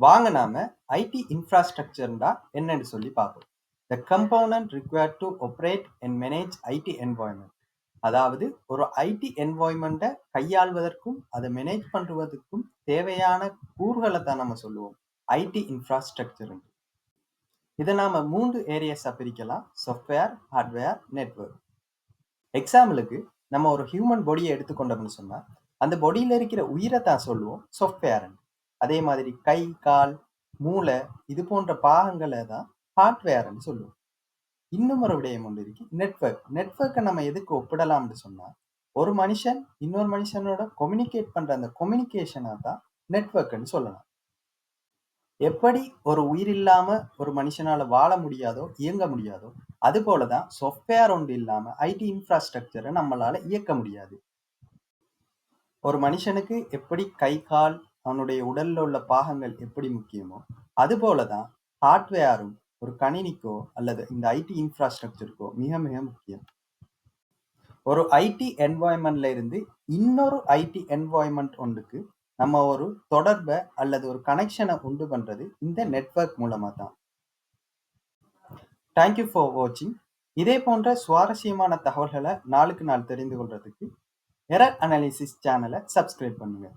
வாங்க நாம ஐடி இன்ஃப்ராஸ்ட்ரக்சர்னா என்னன்னு சொல்லி பார்ப்போம். The component required to operate and manage IT environment அதாவது ஒரு ஐடி என்வாயன்மெண்ட்டை கையாள்வதற்கும் அதை மேனேஜ் பண்ணுவதற்கும் தேவையான கூறுகளை தான் நம்ம சொல்லுவோம். ஐடி இன்ஃப்ராஸ்ட்ரக்சர் இதை நாம மூன்று ஏரியாஸாக பிரிக்கலாம். சாஃப்ட்வேர் ஹார்ட்வேர் நெட்வொர்க் எக்ஸாம்பிளுக்கு நம்ம ஒரு ஹியூமன் பாடியை எடுத்துக்கொண்டோம்னு சொன்னால் அந்த பாடியில் இருக்கிற உயிரை தான் சொல்லுவோம் சாஃப்ட்வேர்னு அதே மாதிரி கை கால் மூளை இது போன்ற பாகங்களை தான் ஹார்ட்வேர்னு சொல்லுவோம். இன்னும் ஒரு விடயம் ஒன்று இருக்கு. நெட்வொர்க் நெட்வொர்க்கை நம்ம எதுக்கு ஒப்பிடலாம்னு சொன்னா ஒரு மனுஷன் இன்னொரு மனுஷனோட கொம்யூனிகேட் பண்ற அந்த கொம்யூனிகேஷனை தான் நெட்வொர்க்னு சொல்லலாம். எப்படி ஒரு உயிர் இல்லாம ஒரு மனுஷனால வாழ முடியாதோ இயங்க முடியாதோ அது போலதான் சாஃப்ட்வேர் ஒன்று இல்லாம ஐடி இன்ஃப்ராஸ்ட்ரக்சரை நம்மளால இயக்க முடியாது. ஒரு மனுஷனுக்கு எப்படி கை கால் அவனுடைய உடல்ல உள்ள பாகங்கள் எப்படி முக்கியமோ அதுபோல தான் ஹார்ட்வேரும் ஒரு கணினிக்கோ அல்லது இந்த ஐடி இன்ஃப்ராஸ்ட்ரக்சருக்கோ மிக மிக முக்கியம். ஒரு ஐடி என்வாயன்மெண்ட்ல இருந்து இன்னொரு ஐடி என்வாயன்மெண்ட் ஒன்றுக்கு நம்ம ஒரு தொடர்பை அல்லது ஒரு கனெக்ஷனை உண்டு பண்றது இந்த நெட்வொர்க் மூலமா தான் தேங்க்யூ ஃபார் வாட்சிங் இதே போன்ற சுவாரஸ்யமான தகவல்களை நாளுக்கு நாள் தெரிந்து கொள்றதுக்கு எரர் அனாலிசிஸ் சேனலை சப்ஸ்கிரைப் பண்ணுங்கள்